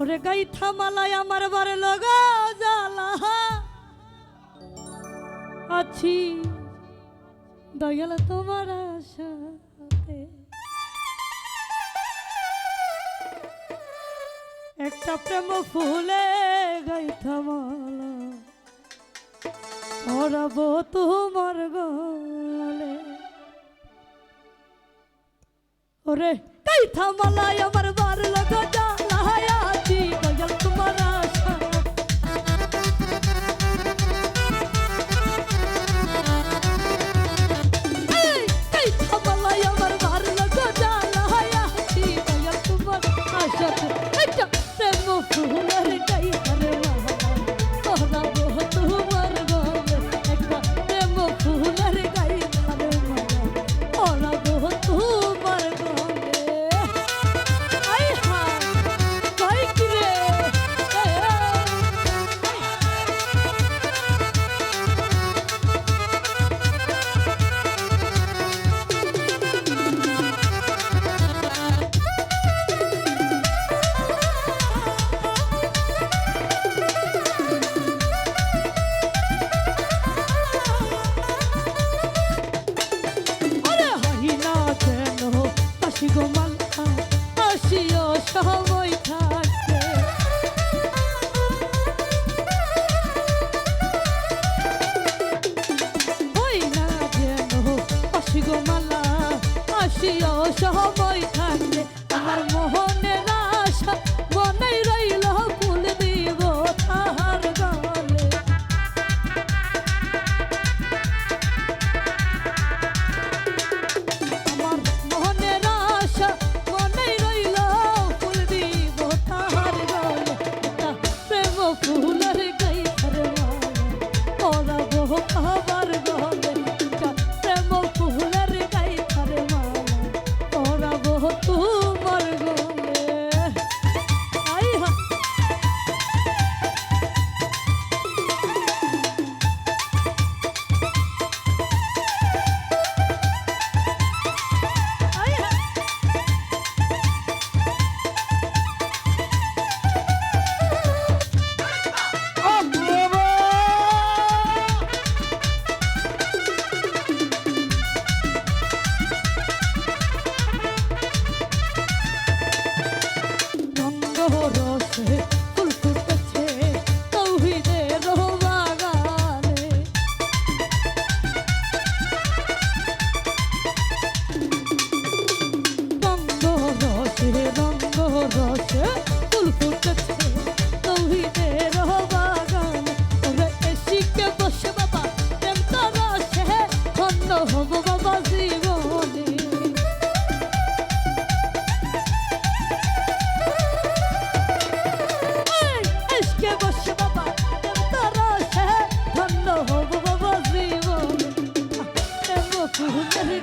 ওরে গাই থামালাই আমার বারে লগা জালা আছি দয়াল তোমার আশাতে। একটা প্রেম ফুলে গাই থামালা ধরাব তোমার গলে। ওরে গাই থামালাই আমার বারে লগা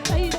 crazy.